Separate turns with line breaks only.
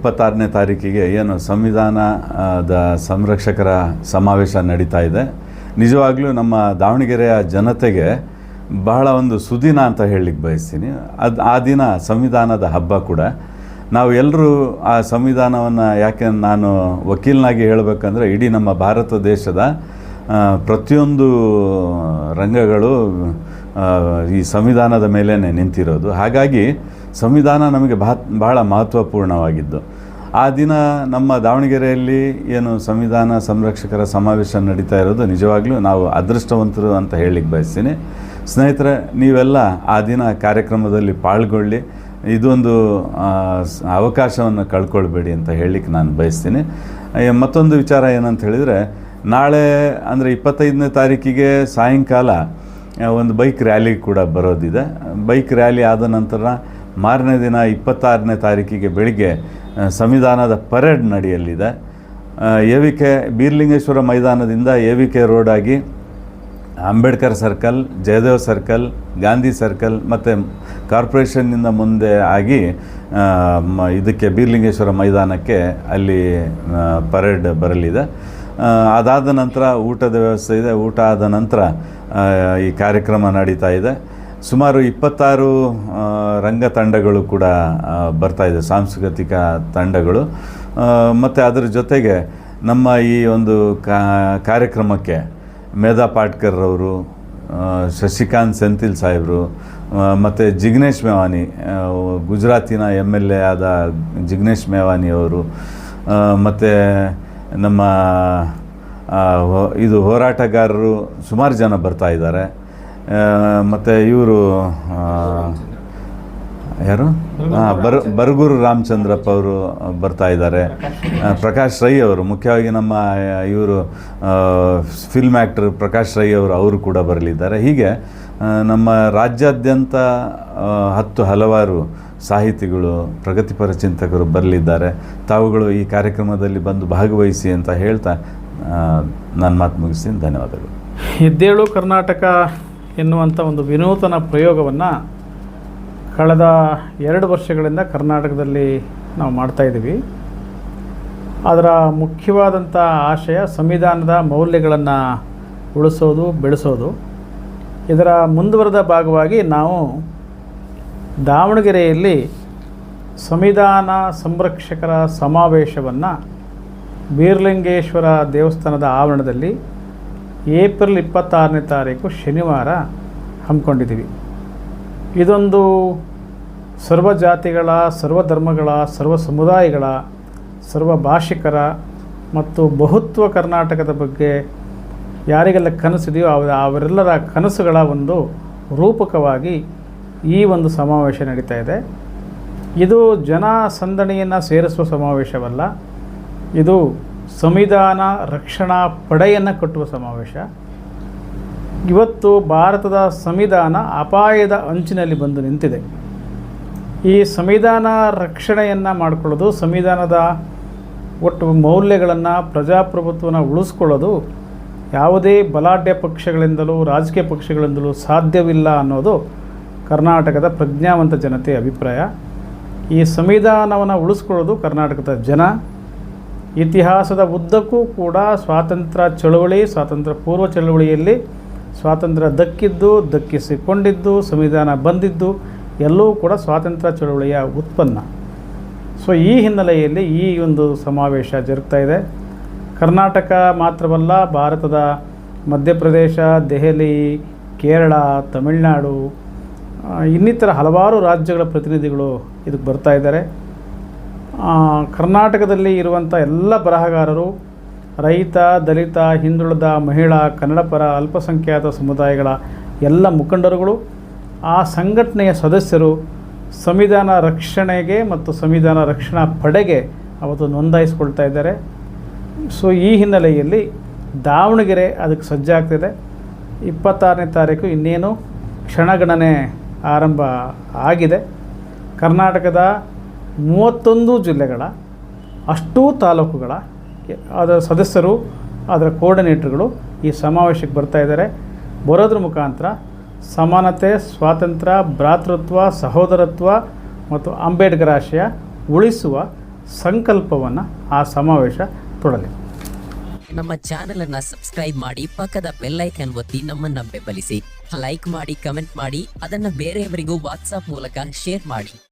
ಇಪ್ಪತ್ತಾರನೇ ತಾರೀಕಿಗೆ ಏನು ಸಂವಿಧಾನದ ಸಂರಕ್ಷಕರ ಸಮಾವೇಶ ನಡೀತಾ ಇದೆ. ನಿಜವಾಗ್ಲೂ ನಮ್ಮ ದಾವಣಗೆರೆಯ ಜನತೆಗೆ ಬಹಳ ಒಂದು ಸುದಿನ ಅಂತ ಹೇಳಲಿಕ್ಕೆ ಬಯಸ್ತೀನಿ. ಅದು ಆ ದಿನ ಸಂವಿಧಾನದ ಹಬ್ಬ ಕೂಡ. ನಾವು ಎಲ್ಲರೂ ಆ ಸಂವಿಧಾನವನ್ನು ಯಾಕೆ ನಾನು ವಕೀಲನಾಗಿ ಹೇಳಬೇಕಂದ್ರೆ ಇಡೀ ನಮ್ಮ ಭಾರತ ದೇಶದ ಪ್ರತಿಯೊಂದು ರಂಗಗಳು ಈ ಸಂವಿಧಾನದ ಮೇಲೇ ನಿಂತಿರೋದು. ಹಾಗಾಗಿ ಸಂವಿಧಾನ ನಮಗೆ ಬಹ ಬಹಳ ಮಹತ್ವಪೂರ್ಣವಾಗಿದ್ದು. ಆ ದಿನ ನಮ್ಮ ದಾವಣಗೆರೆಯಲ್ಲಿ ಏನು ಸಂವಿಧಾನ ಸಂರಕ್ಷಕರ ಸಮಾವೇಶ ನಡೀತಾ ಇರೋದು ನಿಜವಾಗ್ಲೂ ನಾವು ಅದೃಷ್ಟವಂತರು ಅಂತ ಹೇಳಲಿಕ್ಕೆ ಬಯಸ್ತೀನಿ. ಸ್ನೇಹಿತರೆ, ನೀವೆಲ್ಲ ಆ ದಿನ ಕಾರ್ಯಕ್ರಮದಲ್ಲಿ ಪಾಲ್ಗೊಳ್ಳಿ. ಇದೊಂದು ಅವಕಾಶವನ್ನು ಕಳ್ಕೊಳ್ಬೇಡಿ ಅಂತ ಹೇಳಲಿಕ್ಕೆ ನಾನು ಬಯಸ್ತೀನಿ. ಮತ್ತೊಂದು ವಿಚಾರ ಏನಂತ ಹೇಳಿದರೆ, ನಾಳೆ ಅಂದರೆ ಇಪ್ಪತ್ತೈದನೇ ತಾರೀಕಿಗೆ ಸಾಯಂಕಾಲ ಒಂದು ಬೈಕ್ ರ್ಯಾಲಿ ಕೂಡ ಬರೋದಿದೆ. ಬೈಕ್ ರ್ಯಾಲಿ ಆದ ನಂತರ ಮಾರನೇ ದಿನ ಇಪ್ಪತ್ತಾರನೇ ತಾರೀಕಿಗೆ ಬೆಳಿಗ್ಗೆ ಸಂವಿಧಾನದ ಪರೇಡ್ ನಡೆಯಲಿದೆ. ಎ ವಿ ಕೆ ಬೀರ್ಲಿಂಗೇಶ್ವರ ಮೈದಾನದಿಂದ ಎ ವಿ ಕೆ ರೋಡ್ ಆಗಿ Ambedkar circle, Jayadev circle, Gandhi circle ಮತ್ತು ಕಾರ್ಪೊರೇಷನ್ನಿಂದ ಮುಂದೆ ಆಗಿ ಇದಕ್ಕೆ ಬೀರ್ಲಿಂಗೇಶ್ವರ ಮೈದಾನಕ್ಕೆ ಅಲ್ಲಿ ಪರೇಡ್ ಬರಲಿದೆ. ಅದಾದ ನಂತರ ಊಟದ ವ್ಯವಸ್ಥೆ ಇದೆ. ಊಟ ಆದ ನಂತರ ಈ ಕಾರ್ಯಕ್ರಮ ನಡೀತಾ ಇದೆ. ಸುಮಾರು ಇಪ್ಪತ್ತಾರು ರಂಗ ತಂಡಗಳು ಕೂಡ ಬರ್ತಾ ಇದೆ ಸಾಂಸ್ಕೃತಿಕ ತಂಡಗಳು. ಮತ್ತು ಅದರ ಜೊತೆಗೆ ನಮ್ಮ ಈ ಒಂದು ಕಾರ್ಯಕ್ರಮಕ್ಕೆ ಮೇಧಾ ಪಾಟ್ಕರ್ ಅವರು ಆ, ಶಶಿಕಾಂತ್ ಸೆಂಥಿಲ್ ಸಾಹೇಬರು ಮತ್ತು ಜಿಗ್ನೇಶ್ ಮೇವಾನಿ ಗುಜರಾತಿನ ಎಂ ಎಲ್ ಎ ಆದ ಜಿಗ್ನೇಶ್ ಮೇವಾನಿ ಅವರು ಮತ್ತು ನಮ್ಮ ಇದು ಹೋರಾಟಗಾರರು ಸುಮಾರು ಜನ ಬರ್ತಾ ಇದ್ದಾರೆ. ಮತ್ತು ಇವರು ಯಾರು? ಬರ್ ಬರಗೂರು ರಾಮಚಂದ್ರಪ್ಪ ಅವರು ಬರ್ತಾ ಇದ್ದಾರೆ. ಪ್ರಕಾಶ್ ರೈ ಅವರು ಮುಖ್ಯವಾಗಿ ನಮ್ಮ ಇವರು ಫಿಲ್ಮ್ ಆ್ಯಕ್ಟರ್ ಪ್ರಕಾಶ್ ರೈ ಅವರು ಅವರು ಕೂಡ ಬರಲಿದ್ದಾರೆ. ಹೀಗೆ ನಮ್ಮ ರಾಜ್ಯಾದ್ಯಂತ ಹತ್ತು ಹಲವಾರು ಸಾಹಿತಿಗಳು ಪ್ರಗತಿಪರ ಚಿಂತಕರು ಬರಲಿದ್ದಾರೆ. ತಾವುಗಳು ಈ ಕಾರ್ಯಕ್ರಮದಲ್ಲಿ ಬಂದು ಭಾಗವಹಿಸಿ ಅಂತ ಹೇಳ್ತಾ ನನ್ನ ಮಾತು ಮುಗಿಸ್ತೀನಿ. ಧನ್ಯವಾದಗಳು.
ಎದ್ದೇಳು ಕರ್ನಾಟಕ ಎನ್ನುವಂಥ ಒಂದು ವಿನೂತನ ಪ್ರಯೋಗವನ್ನು ಕಳೆದ ಎರಡು ವರ್ಷಗಳಿಂದ ಕರ್ನಾಟಕದಲ್ಲಿ ನಾವು ಮಾಡ್ತಾಯಿದ್ದೀವಿ ಅದರ ಮುಖ್ಯವಾದಂಥ ಆಶಯ ಸಂವಿಧಾನದ ಮೌಲ್ಯಗಳನ್ನು ಉಳಿಸೋದು, ಬೆಳೆಸೋದು. ಇದರ ಮುಂದುವರೆದ ಭಾಗವಾಗಿ ನಾವು ದಾವಣಗೆರೆಯಲ್ಲಿ ಸಂವಿಧಾನ ಸಂರಕ್ಷಕರ ಸಮಾವೇಶವನ್ನು ಬೀರ್ಲಿಂಗೇಶ್ವರ ದೇವಸ್ಥಾನದ ಆವರಣದಲ್ಲಿ ಏಪ್ರಿಲ್ ಇಪ್ಪತ್ತಾರನೇ ತಾರೀಕು ಶನಿವಾರ ಹಮ್ಮಿಕೊಂಡಿದ್ದೀವಿ. ಇದೊಂದು ಸರ್ವ ಜಾತಿಗಳ, ಸರ್ವ ಧರ್ಮಗಳ, ಸರ್ವ ಸಮುದಾಯಗಳ, ಸರ್ವ ಭಾಷಿಕರ ಮತ್ತು ಬಹುತ್ವ ಕರ್ನಾಟಕದ ಬಗ್ಗೆ ಯಾರಿಗೆಲ್ಲ ಕನಸಿದೆಯೋ ಅವ, ಅವರೆಲ್ಲರ ಕನಸುಗಳ ಒಂದು ರೂಪಕವಾಗಿ ಈ ಒಂದು ಸಮಾವೇಶ ನಡೀತಾ ಇದೆ. ಇದು ಜನ ಸಂದಣಿಯನ್ನು ಸೇರಿಸುವ ಸಮಾವೇಶವಲ್ಲ. ಇದು ಸಂವಿಧಾನ ರಕ್ಷಣಾ ಪಡೆಯನ್ನು ಕಟ್ಟುವ ಸಮಾವೇಶ. ಇವತ್ತು ಭಾರತದ ಸಂವಿಧಾನ ಅಪಾಯದ ಅಂಚಿನಲ್ಲಿ ಬಂದು ನಿಂತಿದೆ. ಈ ಸಂವಿಧಾನ ರಕ್ಷಣೆಯನ್ನು ಮಾಡಿಕೊಳ್ಳೋದು, ಸಂವಿಧಾನದ ಒಟ್ಟು ಮೌಲ್ಯಗಳನ್ನು ಪ್ರಜಾಪ್ರಭುತ್ವನ ಉಳಿಸ್ಕೊಳ್ಳೋದು ಯಾವುದೇ ಬಲಾಢ್ಯ ಪಕ್ಷಗಳಿಂದಲೂ, ರಾಜಕೀಯ ಪಕ್ಷಗಳಿಂದಲೂ ಸಾಧ್ಯವಿಲ್ಲ ಅನ್ನೋದು ಕರ್ನಾಟಕದ ಪ್ರಜ್ಞಾವಂತ ಜನತೆಯ ಅಭಿಪ್ರಾಯ. ಈ ಸಂವಿಧಾನವನ್ನು ಉಳಿಸ್ಕೊಳ್ಳೋದು ಕರ್ನಾಟಕದ ಜನ. ಇತಿಹಾಸದ ಉದ್ದಕ್ಕೂ ಕೂಡ ಸ್ವಾತಂತ್ರ್ಯ ಚಳುವಳಿ, ಸ್ವಾತಂತ್ರ್ಯ ಪೂರ್ವ ಚಳುವಳಿಯಲ್ಲಿ ಸ್ವಾತಂತ್ರ್ಯ ದಕ್ಕಿದ್ದು, ದಕ್ಕಿಸಿಕೊಂಡಿದ್ದು, ಸಂವಿಧಾನ ಬಂದಿದ್ದು, ಎಲ್ಲವೂ ಕೂಡ ಸ್ವಾತಂತ್ರ್ಯ ಚಳುವಳಿಯ ಉತ್ಪನ್ನ. ಸೊ ಈ ಹಿನ್ನೆಲೆಯಲ್ಲಿ ಈ ಒಂದು ಸಮಾವೇಶ ಜರುಗ್ತಾ ಇದೆ. ಕರ್ನಾಟಕ ಮಾತ್ರವಲ್ಲ, ಭಾರತದ ಮಧ್ಯಪ್ರದೇಶ, ದೆಹಲಿ, ಕೇರಳ, ತಮಿಳುನಾಡು ಇನ್ನಿತರ ಹಲವಾರು ರಾಜ್ಯಗಳ ಪ್ರತಿನಿಧಿಗಳು ಇದಕ್ಕೆ ಬರ್ತಾ ಇದ್ದಾರೆ. ಕರ್ನಾಟಕದಲ್ಲಿ ಇರುವಂಥ ಎಲ್ಲ ಬರಹಗಾರರು, ರೈತ, ದಲಿತ, ಹಿಂದುಳಿದ, ಮಹಿಳಾ ಕನ್ನಡ ಪರ ಅಲ್ಪಸಂಖ್ಯಾತ ಸಮುದಾಯಗಳ ಎಲ್ಲ ಮುಖಂಡರುಗಳು, ಆ ಸಂಘಟನೆಯ ಸದಸ್ಯರು ಸಂವಿಧಾನ ರಕ್ಷಣೆಗೆ ಮತ್ತು ಸಂವಿಧಾನ ರಕ್ಷಣಾ ಪಡೆಗೆ ಅವತ್ತು ನೋಂದಾಯಿಸ್ಕೊಳ್ತಾ ಇದ್ದಾರೆ. ಸೊ, ಈ ಹಿನ್ನೆಲೆಯಲ್ಲಿ ದಾವಣಗೆರೆ ಅದಕ್ಕೆ ಸಜ್ಜಾಗ್ತಿದೆ ಇಪ್ಪತ್ತಾರನೇ ತಾರೀಕು ಇನ್ನೇನು ಕ್ಷಣಗಣನೆ ಆರಂಭ ಆಗಿದೆ. ಕರ್ನಾಟಕದ ಮೂವತ್ತೊಂದು ಜಿಲ್ಲೆಗಳ, ಅಷ್ಟೂ ತಾಲೂಕುಗಳ, ಅದರ ಸದಸ್ಯರು, ಅದರ ಕೋರ್ಡಿನೇಟ್ರುಗಳು ಈ ಸಮಾವೇಶಕ್ಕೆ ಬರ್ತಾ ಇದ್ದಾರೆ. ಬರೋದ್ರ ಮುಖಾಂತರ ಸಮಾನತೆ, ಸ್ವಾತಂತ್ರ್ಯ, ಭ್ರಾತೃತ್ವ, ಸಹೋದರತ್ವ ಮತ್ತು ಅಂಬೇಡ್ಕರ್ ಆಶಯ ಉಳಿಸುವ ಸಂಕಲ್ಪವನ್ನು ಆ ಸಮಾವೇಶ ತೊಡಲಿದೆ
ನಮ್ಮ ಚಾನೆಲ್ ಅನ್ನ ಸಬ್ಸ್ಕ್ರೈಬ್ ಮಾಡಿ, ಪಕ್ಕದ ಬೆಲ್ಲೈಕನ್ ಒತ್ತಿ ನಮ್ಮನ್ನ ಬೆಂಬಲಿಸಿ. ಲೈಕ್ ಮಾಡಿ ಕಮೆಂಟ್ ಮಾಡಿ, ಅದನ್ನ ಬೇರೆಯವರಿಗೂ ವಾಟ್ಸ್ಆಪ್ ಮೂಲಕ ಶೇರ್ ಮಾಡಿ.